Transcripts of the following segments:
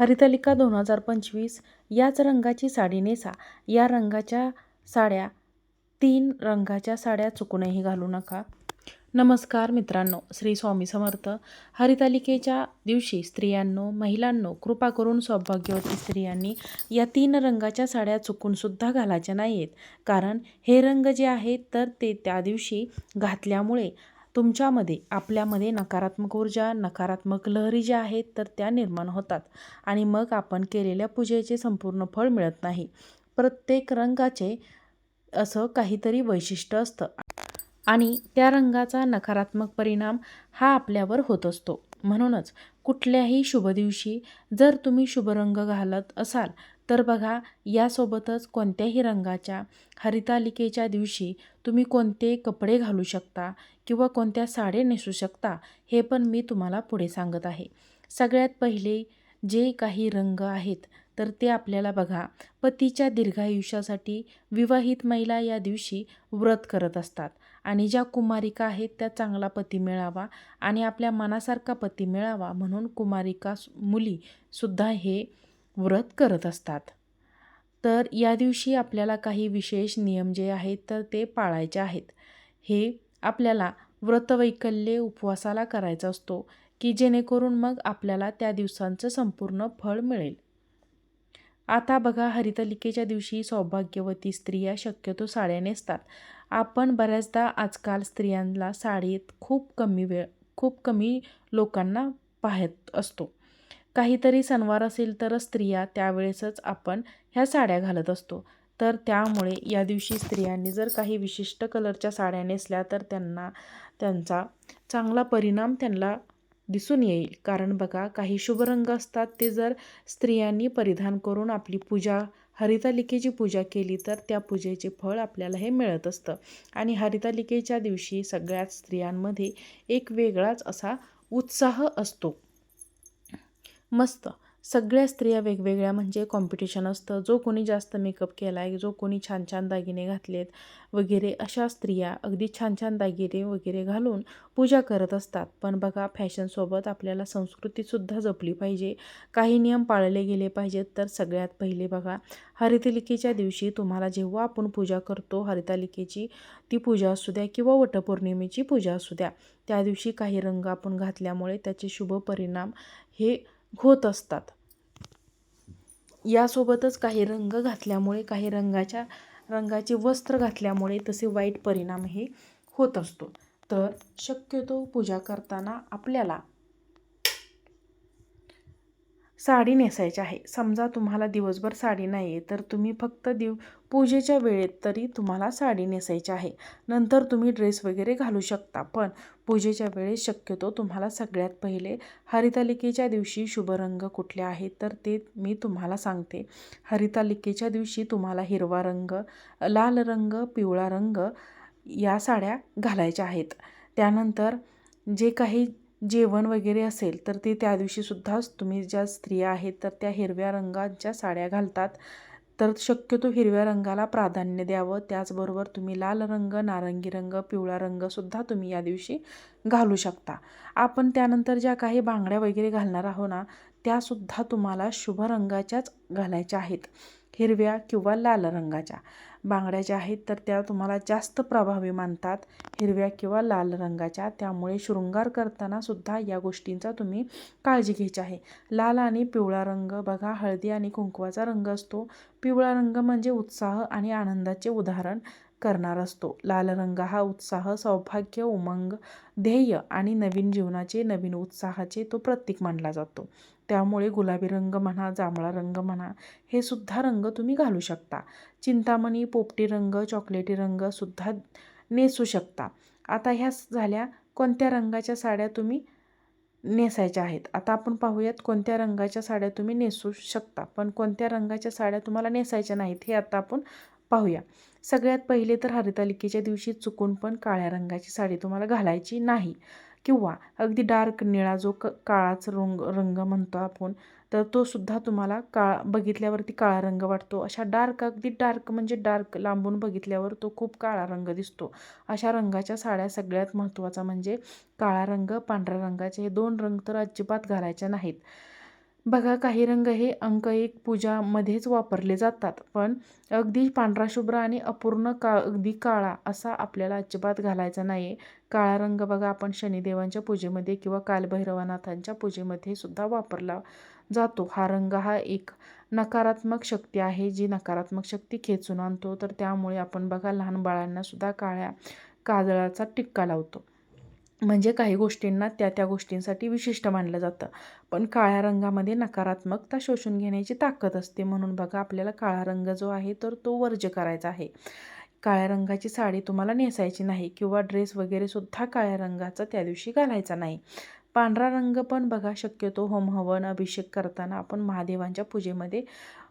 हरितालिका दोन हजार पंचवीस. याच रंगाची साडी नेसा. या रंगाच्या साड्या तीन रंगाच्या साड्या चुकूनही घालू नका. नमस्कार मित्रांनो श्री स्वामी समर्थ. हरितालिकेच्या दिवशी स्त्रियांनो महिलांनो कृपा करून सौभाग्यवती स्त्रियांनी या तीन रंगाच्या साड्या चुकूनसुद्धा घालायच्या नाही आहेत कारण हे रंग जे आहेत तर ते त्या दिवशी घातल्यामुळे तुमच्यामध्ये आपल्यामध्ये नकारात्मक ऊर्जा नकारात्मक लहरी ज्या आहेत तर त्या निर्माण होतात. आणि मग आपण केलेल्या पूजेचे संपूर्ण फळ मिळत नाही. प्रत्येक रंगाचे असं काहीतरी वैशिष्ट्य असतं. आणि त्या रंगाचा नकारात्मक परिणाम हा आपल्यावर होत असतो. म्हणूनच कुठल्याही शुभ दिवशी जर तुम्ही शुभ रंग घालत असाल तर बघा यासोबतच कोणत्याही रंगाच्या हरितालिकेच्या दिवशी तुम्ही कोणते कपडे घालू शकता किंवा कोणत्या साड्या नेसू शकता हे पण मी तुम्हाला पुढे सांगत आहे. सगळ्यात पहिले जे काही रंग आहेत तर ते आपल्याला बघा पतीच्या दीर्घायुष्यासाठी विवाहित महिला या दिवशी व्रत करत असतात आणि ज्या कुमारिका आहेत त्या चांगला पती मिळावा आणि आपल्या मनासारखा पती मिळावा म्हणून कुमारिका मुलीसुद्धा हे व्रत करत असतात. तर या दिवशी आपल्याला काही विशेष नियम जे आहेत तर ते पाळायचे आहेत. हे आपल्याला व्रतवैकल्य उपवासाला करायचा असतो की जेणेकरून मग आपल्याला त्या दिवसांचं संपूर्ण फळ मिळेल. आता बघा हरितलिकेच्या दिवशी सौभाग्यवती स्त्रिया शक्यतो साड्या नेसतात. आपण बऱ्याचदा आजकाल स्त्रियांना साडीत खूप कमी वेळ खूप कमी लोकांना पाहत असतो. काहीतरी सणवार असेल तर स्त्रिया त्यावेळेसच आपण ह्या साड्या घालत असतो. तर त्यामुळे या दिवशी स्त्रियांनी जर काही विशिष्ट कलरच्या साड्या नेसल्या तर त्यांना त्यांचा चांगला परिणाम त्यांना दिसून येईल. कारण बघा काही शुभ रंग असतात ते जर स्त्रियांनी परिधान करून आपली पूजा हरितालिकेची पूजा केली तर त्या पूजेचे फळ आपल्याला हे मिळत असतं. आणि हरितालिकेच्या दिवशी सगळ्याच स्त्रियांमध्ये एक वेगळाच असा उत्साह असतो. मस्त. सगळ्या स्त्रिया वेगवेगळ्या म्हणजे कॉम्पिटिशन असतं. जो कोणी जास्त मेकअप केला आहे जो कोणी छान छान दागिने घातलेत वगैरे अशा स्त्रिया अगदी छान छान दागिने वगैरे घालून पूजा करत असतात. पण बघा फॅशनसोबत आपल्याला संस्कृतीसुद्धा जपली पाहिजे. काही नियम पाळले गेले पाहिजेत. तर सगळ्यात पहिले बघा हरितालिकेच्या दिवशी तुम्हाला जेव्हा आपण पूजा करतो हरितालिकेची ती पूजा असू द्या किंवा वटपौर्णिमेची पूजा असू द्या त्या दिवशी काही रंग आपण घातल्यामुळे त्याचे शुभ परिणाम हे होत असतात. यासोबतच काही रंग घातल्यामुळे काही रंगाच्या रंगाचे वस्त्र घातल्यामुळे तसे वाईट परिणाम हे होत असतो. तर शक्यतो पूजा करताना आपल्याला साडी नेसायची आहे. समजा तुम्हाला दिवसभर साडी नाही आहे तर तुम्ही फक्त दिव पूजेच्या वेळेत तरी तुम्हाला साडी नेसायची आहे. नंतर तुम्ही ड्रेस वगैरे घालू शकता पण पूजेच्या वेळेस शक्यतो तुम्हाला सगळ्यात पहिले हरितालिकेच्या दिवशी शुभ रंग कुठले आहेत तर ते मी तुम्हाला सांगते. हरितालिकेच्या दिवशी तुम्हाला हिरवा रंग लाल रंग पिवळा रंग या साड्या घालायच्या आहेत. त्यानंतर जे काही जेवण वगैरे असेल तर ते त्या दिवशीसुद्धाच तुम्ही ज्या स्त्रिया आहेत तर त्या हिरव्या रंगाच्या साड्या घालतात तर शक्यतो हिरव्या रंगाला प्राधान्य द्यावं. त्याचबरोबर तुम्ही लाल रंग नारंगी रंग पिवळा रंगसुद्धा तुम्ही या दिवशी घालू शकता. आपण त्यानंतर ज्या काही बांगड्या वगैरे घालणार आहो ना त्यासुद्धा तुम्हाला शुभ रंगाच्याच घालायच्या आहेत. हिरव्या किंवा लाल रंगाच्या. बांगड्या ज्या आहेत तर त्या तुम्हाला जास्त प्रभावी मानतात. हिरव्या किंवा लाल रंगाच्या. त्यामुळे शृंगार करताना सुद्धा या गोष्टींचा तुम्ही काळजी घ्यायची आहे. लाल आणि पिवळा रंग बघा हळदी आणि कुंकवाचा रंग असतो. पिवळा रंग म्हणजे उत्साह आणि आनंदाचे उदाहरण करणार असतो. लाल रंग हा उत्साह सौभाग्य उमंग ध्येय आणि नवीन जीवनाचे नवीन उत्साहाचे तो प्रतीक मानला जातो. त्यामुळे गुलाबी रंग म्हणा जांभळा रंग म्हणा हे सुद्धा रंग तुम्ही घालू शकता. चिंतामणी पोपटी रंग चॉकलेटी रंगसुद्धा नेसू शकता. आता ह्या झाल्या कोणत्या रंगाच्या साड्या तुम्ही नेसायच्या आहेत? आता आपण पाहूयात कोणत्या रंगाच्या साड्या तुम्ही नेसू शकता पण कोणत्या रंगाच्या साड्या तुम्हाला नेसायच्या नाहीत हे आता आपण पाहूया. सगळ्यात पहिले तर हरितालिकेच्या दिवशी चुकून पण काळ्या रंगाची साडी तुम्हाला घालायची नाही. किंवा अगदी डार्क निळा जो क काळाच रंग रंग म्हणतो आपण तर तो सुद्धा तुम्हाला काळा बघितल्यावरती काळा रंग वाटतो. अशा डार्क अगदी डार्क म्हणजे डार्क लांबून बघितल्यावर तो खूप काळा रंग दिसतो. अशा रंगाच्या साड्या सगळ्यात महत्त्वाचा म्हणजे काळा रंग पांढऱ्या रंगाचे हे दोन रंग तर अजिबात घालायचे नाहीत. बघा काही रंग हे अंक एक पूजामध्येच वापरले जातात पण अगदी पांढरा शुभ्र आणि अपूर्ण का अगदी काळा असा आपल्याला अजिबात घालायचा नाही आहे काळा रंग बघा आपण शनिदेवांच्या पूजेमध्ये किंवा कालभैरवनाथांच्या पूजेमध्ये सुद्धा वापरला जातो. हा रंग हा एक नकारात्मक शक्ती आहे जी नकारात्मक शक्ती खेचून आणतो. तर त्यामुळे आपण बघा लहान बाळांना सुद्धा काळ्या काजळाचा टिक्का लावतो. म्हणजे काही गोष्टींना त्या त्या गोष्टींसाठी विशिष्ट मानलं जातं. पण काळ्या रंगामध्ये नकारात्मकता शोषून घेण्याची ताकद असते म्हणून बघा आपल्याला काळा रंग जो आहे तर तो वर्ज करायचा आहे. काळ्या रंगाची साडी तुम्हाला नेसायची नाही किंवा ड्रेस वगैरे सुद्धा काळ्या रंगाचा त्या दिवशी घालायचा नाही. पांढरा रंग पण बघा शक्यतो होम हवन अभिषेक करताना आपण महादेवांच्या पूजेमध्ये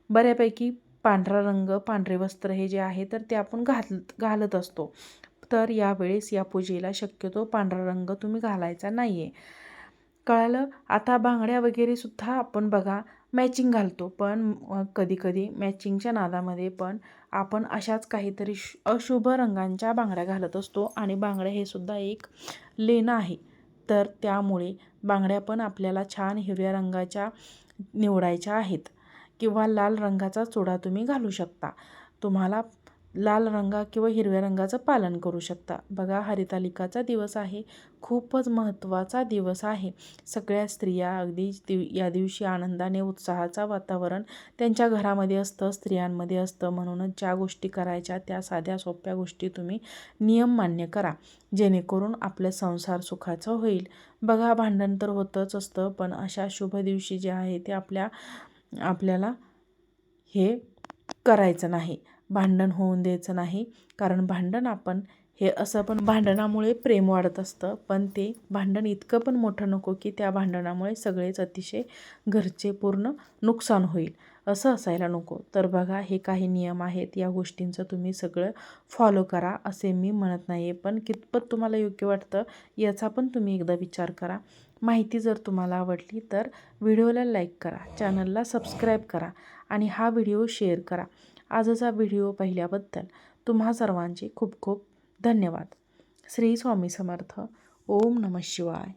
बऱ्यापैकी पांढरा रंग पांढरे वस्त्र हे जे आहे तर ते आपण घाल घालत असतो. तर यावेळेस या पूजेला शक्यतो पांढरा रंग तुम्ही घालायचा नाही आहे कळालं? आता बांगड्या वगैरे सुद्धा आपण बघा मॅचिंग घालतो. पण कधीकधी मॅचिंगच्या नादामध्ये पण आपण अशाच काहीतरी अशुभ रंगांच्या बांगड्या घालत असतो. आणि बांगड्या हे सुद्धा एक लेणं आहे. तर त्यामुळे बांगड्या पण आपल्याला छान हिरव्या रंगाच्या निवडायच्या आहेत. किंवा लाल रंगाचा चुडा तुम्ही घालू शकता. तुम्हाला लाल रंगा किंवा हिरव्या रंगाचं पालन करू शकता. बघा हरितालिकाचा दिवस आहे. खूपच महत्त्वाचा दिवस आहे. सगळ्या स्त्रिया अगदी दिव या दिवशी आनंदाने उत्साहाचा वातावरण त्यांच्या घरामध्ये असतं स्त्रियांमध्ये असतं. म्हणूनच ज्या गोष्टी करायच्या त्या साध्या सोप्या गोष्टी तुम्ही नियम मान्य करा. जेणेकरून आपलं संसार सुखाचं होईल. बघा भांडण तर होतंच असतं पण अशा शुभ दिवशी जे आहे ते आपल्या आपल्याला हे करायचं नाही. भांडण होऊन द्यायचं नाही. कारण भांडण आपण हे असं पण भांडणामुळे प्रेम वाढत असतं. पण ते भांडण इतकं पण मोठं नको की त्या भांडणामुळे सगळेच अतिशय घरचे पूर्ण नुकसान होईल. असं असायला नको. तर बघा हे काही नियम आहेत. या गोष्टींचं तुम्ही सगळं फॉलो करा असे मी म्हणत नाही आहे पण कितपत तुम्हाला योग्य वाटतं याचा पण तुम्ही एकदा विचार करा. माहिती जर तुम्हाला आवडली तर व्हिडिओला लाईक करा. चॅनलला सबस्क्राईब करा. आणि हा व्हिडिओ शेअर करा. आजचा व्हिडिओ पाहिल्याबद्दल तुम्हा सर्वांचे खूप खूप धन्यवाद. श्री स्वामी समर्थ. ओम नम शिवाय.